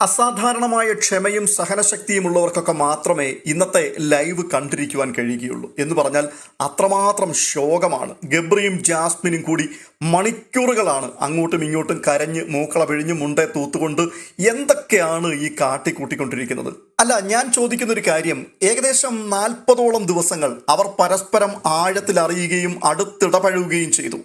അസാധാരണമായ ക്ഷമയും സഹനശക്തിയും ഉള്ളവർക്കൊക്കെ മാത്രമേ ഇന്നത്തെ ലൈവ് കണ്ടിരിക്കുവാൻ കഴിയുകയുള്ളൂ. എന്ന് പറഞ്ഞാൽ അത്രമാത്രം ശോകമാണ്. ഗബ്രിയും ജാസ്മിനും കൂടി മണിക്കൂറുകളാണ് അങ്ങോട്ടും ഇങ്ങോട്ടും കരഞ്ഞ് മൂക്കള പിഴിഞ്ഞ് മുണ്ടേ തൂത്തുകൊണ്ട് എന്തൊക്കെയാണ് ഈ കാട്ടിക്കൂട്ടിക്കൊണ്ടിരിക്കുന്നത്? അല്ല ഞാൻ ചോദിക്കുന്ന ഒരു കാര്യം. ഏകദേശം നാൽപ്പതോളം ദിവസങ്ങൾ അവർ പരസ്പരം ആഴത്തിൽ അറിയുകയും അടുത്തിടപഴകുകയും ചെയ്തു.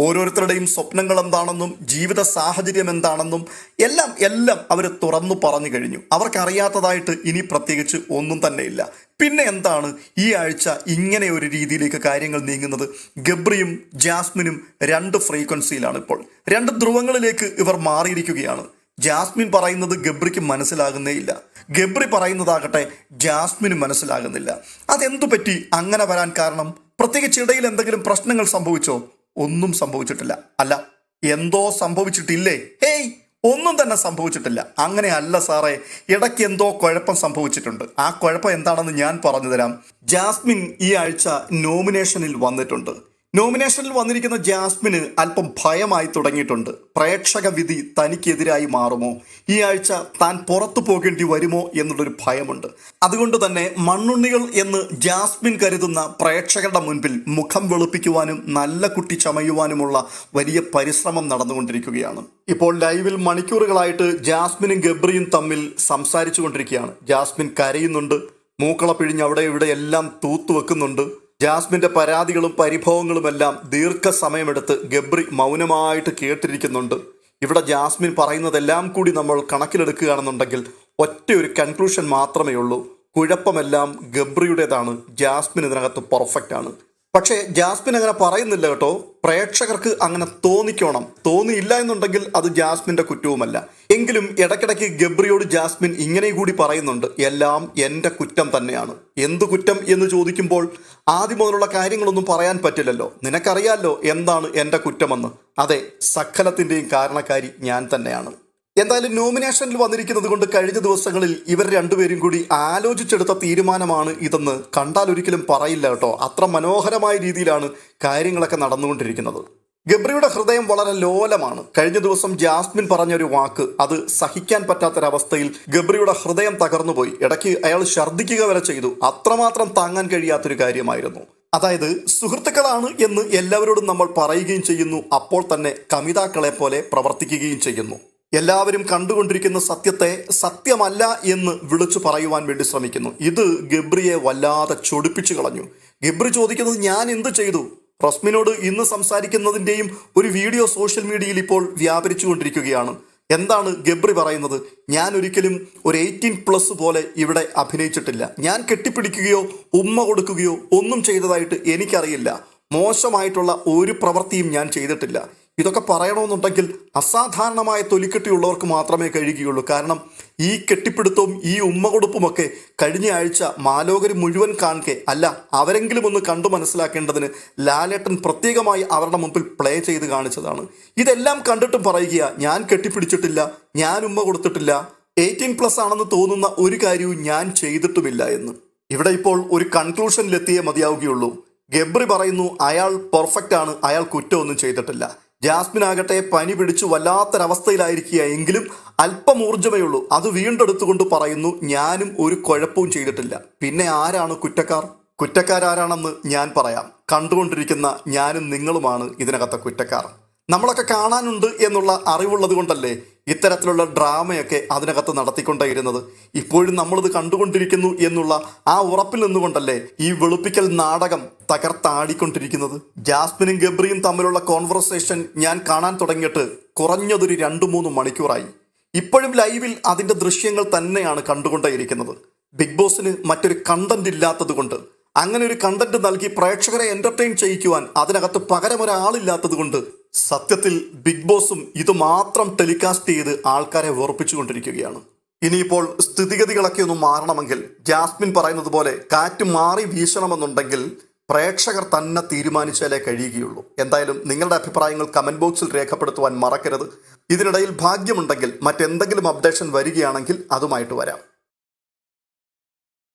ഓരോരുത്തരുടെയും സ്വപ്നങ്ങൾ എന്താണെന്നും ജീവിത സാഹചര്യം എന്താണെന്നും എല്ലാം എല്ലാം അവർ തുറന്നു പറഞ്ഞു കഴിഞ്ഞു. അവർക്കറിയാത്തതായിട്ട് ഇനി പ്രത്യേകിച്ച് ഒന്നും തന്നെയില്ല പിന്നെ എന്താണ് ഈ ആഴ്ച ഇങ്ങനെ ഒരു രീതിയിലേക്ക് കാര്യങ്ങൾ നീങ്ങുന്നത്? ഗബ്രിയും ജാസ്മിനും രണ്ട് ഫ്രീക്വൻസിയിലാണ് ഇപ്പോൾ. രണ്ട് ധ്രുവങ്ങളിലേക്ക് ഇവർ മാറിയിരിക്കുകയാണ്. ജാസ്മിൻ പറയുന്നത് ഗബ്രിക്ക് മനസ്സിലാകുന്നേ ഇല്ല. ഗബ്രി പറയുന്നതാകട്ടെ ജാസ്മിന് മനസ്സിലാകുന്നില്ല. അതെന്തു പറ്റി? അങ്ങനെ വരാൻ കാരണം? പ്രത്യേകിച്ച് ഇടയിൽ എന്തെങ്കിലും പ്രശ്നങ്ങൾ സംഭവിച്ചോ? ഒന്നും സംഭവിച്ചിട്ടില്ല. അല്ല എന്തോ സംഭവിച്ചിട്ടില്ലേ? ഹേയ് ഒന്നും തന്നെ സംഭവിച്ചിട്ടില്ല. അങ്ങനെ അല്ല സാറേ ഇടയ്ക്ക് എന്തോ കുഴപ്പം സംഭവിച്ചിട്ടുണ്ട്. ആ കുഴപ്പം എന്താണെന്ന് ഞാൻ പറഞ്ഞുതരാം ജാസ്മിൻ ഈ ആഴ്ച നോമിനേഷനിൽ വന്നിട്ടുണ്ട്. നോമിനേഷനിൽ വന്നിരിക്കുന്ന ജാസ്മിന് അല്പം ഭയമായി തുടങ്ങിയിട്ടുണ്ട്. പ്രേക്ഷക വിധി തനിക്കെതിരായി മാറുമോ? ഈ ആഴ്ച താൻ പുറത്തു പോകേണ്ടി വരുമോ എന്നുള്ളൊരു ഭയമുണ്ട്. അതുകൊണ്ട് തന്നെ മണ്ണുണ്ണികൾ എന്ന് ജാസ്മിൻ കരുതുന്ന പ്രേക്ഷകരുടെ മുൻപിൽ മുഖം വെളുപ്പിക്കുവാനും നല്ല കുട്ടി ചമയുവാനുമുള്ള വലിയ പരിശ്രമം നടന്നുകൊണ്ടിരിക്കുകയാണ്. ഇപ്പോൾ ലൈവിൽ മണിക്കൂറുകളായിട്ട് ജാസ്മിനും ഗബ്രിയും തമ്മിൽ സംസാരിച്ചു കൊണ്ടിരിക്കുകയാണ് ജാസ്മിൻ കരയുന്നുണ്ട്. മൂക്കള പിഴിഞ്ഞ് അവിടെ ഇവിടെ എല്ലാം തൂത്തു തൂത്തുവെക്കുന്നുണ്ട്. ജാസ്മിന്റെ പരാതികളും പരിഭവങ്ങളുമെല്ലാം ദീർഘസമയമെടുത്ത് ഗബ്രി മൗനമായിട്ട് കേട്ടിരിക്കുന്നുണ്ട്. ഇവിടെ ജാസ്മിൻ പറയുന്നതെല്ലാം കൂടി നമ്മൾ കണക്കിലെടുക്കുകയാണെന്നുണ്ടെങ്കിൽ ഒറ്റ ഒരു കൺക്ലൂഷൻ മാത്രമേ ഉള്ളൂ കുഴപ്പമെല്ലാം ഗബ്രിയുടേതാണ്. ജാസ്മിൻ ഇതിനകത്ത് പെർഫെക്റ്റ് ആണ്. പക്ഷേ ജാസ്മിൻ അങ്ങനെ പറയുന്നില്ല കേട്ടോ. പ്രേക്ഷകർക്ക് അങ്ങനെ തോന്നിക്കോണം. തോന്നിയില്ല എന്നുണ്ടെങ്കിൽ അത് ജാസ്മിന്റെ കുറ്റവുമല്ല. എങ്കിലും ഇടയ്ക്കിടയ്ക്ക് ഗബ്രിയോട് ജാസ്മിൻ ഇങ്ങനെ കൂടി പറയുന്നുണ്ട്. എല്ലാം എന്റെ കുറ്റം തന്നെയാണ്. എന്ത് കുറ്റം എന്ന് ചോദിക്കുമ്പോൾ ആദ്യം മുതലുള്ള കാര്യങ്ങളൊന്നും പറയാൻ പറ്റില്ലല്ലോ. നിനക്കറിയാലോ എന്താണ് എന്റെ കുറ്റമെന്ന്. അതെ സക്കലത്തിന്റെയും കാരണക്കാരി ഞാൻ തന്നെയാണ്. എന്തായാലും നോമിനേഷനിൽ വന്നിരിക്കുന്നത് കൊണ്ട് കഴിഞ്ഞ ദിവസങ്ങളിൽ ഇവർ രണ്ടുപേരും കൂടി ആലോചിച്ചെടുത്ത തീരുമാനമാണ് ഇതെന്ന് കണ്ടാൽ ഒരിക്കലും പറയില്ല കേട്ടോ. അത്ര മനോഹരമായ രീതിയിലാണ് കാര്യങ്ങളൊക്കെ നടന്നുകൊണ്ടിരിക്കുന്നത്. ഗബ്രിയുടെ ഹൃദയം വളരെ ലോലമാണ്. കഴിഞ്ഞ ദിവസം ജാസ്മിൻ പറഞ്ഞ ഒരു വാക്ക് അത് സഹിക്കാൻ പറ്റാത്തൊരവസ്ഥയിൽ ഗബ്രിയുടെ ഹൃദയം തകർന്നുപോയി. ഇടയ്ക്ക് അയാൾ ഛർദ്ദിക്കുക വരെ ചെയ്തു. അത്രമാത്രം താങ്ങാൻ കഴിയാത്തൊരു കാര്യമായിരുന്നു. അതായത് സുഹൃത്തുക്കളാണ് എന്ന് എല്ലാവരോടും നമ്മൾ പറയുകയും ചെയ്യുന്നു അപ്പോൾ തന്നെ കമിതാക്കളെ പോലെ പ്രവർത്തിക്കുകയും ചെയ്യുന്നു. എല്ലാവരും കണ്ടുകൊണ്ടിരിക്കുന്ന സത്യത്തെ സത്യമല്ല എന്ന് വിളിച്ചു പറയുവാൻ വേണ്ടി ശ്രമിക്കുന്നു. ഇത് ഗബ്രിയെ വല്ലാതെ ചൊടിപ്പിച്ചു കളഞ്ഞു. ഗബ്രി ചോദിക്കുന്നത് ഞാൻ എന്ത് ചെയ്തു? റസ്മിനോട് ഇന്ന് സംസാരിക്കുന്നതിന്റെയും ഒരു വീഡിയോ സോഷ്യൽ മീഡിയയിൽ ഇപ്പോൾ വ്യാപരിച്ചു കൊണ്ടിരിക്കുകയാണ്. എന്താണ് ഗബ്രി പറയുന്നത്? ഞാൻ ഒരിക്കലും ഒരു എയ്റ്റീൻ പ്ലസ് പോലെ ഇവിടെ അഭിനയിച്ചിട്ടില്ല. ഞാൻ കെട്ടിപ്പിടിക്കുകയോ ഉമ്മ കൊടുക്കുകയോ ഒന്നും ചെയ്തതായിട്ട് എനിക്കറിയില്ല. മോശമായിട്ടുള്ള ഒരു പ്രവൃത്തിയും ഞാൻ ചെയ്തിട്ടില്ല. ഇതൊക്കെ പറയണമെന്നുണ്ടെങ്കിൽ അസാധാരണമായ തൊലിക്കെട്ടിയുള്ളവർക്ക് മാത്രമേ കഴിയുകയുള്ളൂ. കാരണം ഈ കെട്ടിപ്പിടുത്തവും ഈ ഉമ്മ കൊടുപ്പുമൊക്കെ കഴിഞ്ഞ ആഴ്ച മാലോകര് മുഴുവൻ കാണുകെ അല്ല അവരെങ്കിലും ഒന്ന് കണ്ടു മനസ്സിലാക്കേണ്ടതിന് ലാലേട്ടൻ പ്രത്യേകമായി അവരുടെ മുമ്പിൽ പ്ലേ ചെയ്ത് കാണിച്ചതാണ്. ഇതെല്ലാം കണ്ടിട്ടും പറയുക ഞാൻ കെട്ടിപ്പിടിച്ചിട്ടില്ല ഞാൻ ഉമ്മ കൊടുത്തിട്ടില്ല എയ്റ്റീൻ പ്ലസ് ആണെന്ന് തോന്നുന്ന ഒരു കാര്യവും ഞാൻ ചെയ്തിട്ടുമില്ല എന്ന്. ഇവിടെ ഇപ്പോൾ ഒരു കൺക്ലൂഷനിലെത്തിയേ മതിയാവുകയുള്ളൂ. ഗബ്രി പറയുന്നു അയാൾ പെർഫെക്റ്റ് ആണ് അയാൾ കുറ്റമൊന്നും ചെയ്തിട്ടില്ല. ജാസ്മിൻ ആകട്ടെ പനി പിടിച്ചു വല്ലാത്തൊരവസ്ഥയിലായിരിക്കുക എങ്കിലും അല്പം ഊർജമേ ഉള്ളൂ അത് വീണ്ടെടുത്തുകൊണ്ട് പറയുന്നു ഞാനും ഒരു കുഴപ്പവും ചെയ്തിട്ടില്ല. പിന്നെ ആരാണ് കുറ്റക്കാർ? കുറ്റക്കാരാരാണെന്ന് ഞാൻ പറയാം. കണ്ടുകൊണ്ടിരിക്കുന്ന ഞാനും നിങ്ങളുമാണ് ഇതിനകത്തെ കുറ്റക്കാർ. നമ്മളൊക്കെ കാണാനുണ്ട് എന്നുള്ള അറിവുള്ളത് കൊണ്ടല്ലേ ഇത്തരത്തിലുള്ള ഡ്രാമയൊക്കെ അതിനകത്ത് നടത്തിക്കൊണ്ടേയിരുന്നത്. ഇപ്പോഴും നമ്മളിത് കണ്ടുകൊണ്ടിരിക്കുന്നു എന്നുള്ള ആ ഉറപ്പിൽ നിന്നുകൊണ്ടല്ലേ ഈ വെളുപ്പിക്കൽ നാടകം തകർത്താടിക്കൊണ്ടിരിക്കുന്നത്? ജാസ്മിനും ഗബ്രിയും തമ്മിലുള്ള കോൺവെർസേഷൻ ഞാൻ കാണാൻ തുടങ്ങിയിട്ട് കുറഞ്ഞതൊരു രണ്ട് മൂന്ന് മണിക്കൂറായി. ഇപ്പോഴും ലൈവിൽ അതിന്റെ ദൃശ്യങ്ങൾ തന്നെയാണ് കണ്ടുകൊണ്ടേയിരിക്കുന്നത്. ബിഗ് ബോസിന് മറ്റൊരു കണ്ടന്റ് ഇല്ലാത്തത് കൊണ്ട് അങ്ങനെ ഒരു കണ്ടന്റ് നൽകി പ്രേക്ഷകരെ എന്റർടൈൻ ചെയ്യിക്കുവാൻ അതിനകത്ത് പകരം ഒരാളില്ലാത്തത് കൊണ്ട് സത്യത്തിൽ ബിഗ് ബോസും ഇത് മാത്രം ടെലികാസ്റ്റ് ചെയ്ത് ആൾക്കാരെ വെറുപ്പിച്ചുകൊണ്ടിരിക്കുകയാണ്. ഇനിയിപ്പോൾ സ്ഥിതിഗതികളൊക്കെ ഒന്ന് മാറണമെങ്കിൽ ജാസ്മിൻ പറയുന്നത് പോലെ കാറ്റ് മാറി വീശണമെന്നുണ്ടെങ്കിൽ പ്രേക്ഷകർ തന്നെ തീരുമാനിച്ചാലേ കഴിയുകയുള്ളൂ. എന്തായാലും നിങ്ങളുടെ അഭിപ്രായങ്ങൾ കമന്റ് ബോക്സിൽ രേഖപ്പെടുത്തുവാൻ മറക്കരുത്. ഇതിനിടയിൽ ഭാഗ്യമുണ്ടെങ്കിൽ മറ്റെന്തെങ്കിലും അപ്ഡേഷൻ വരികയാണെങ്കിൽ അതുമായിട്ട് വരാം.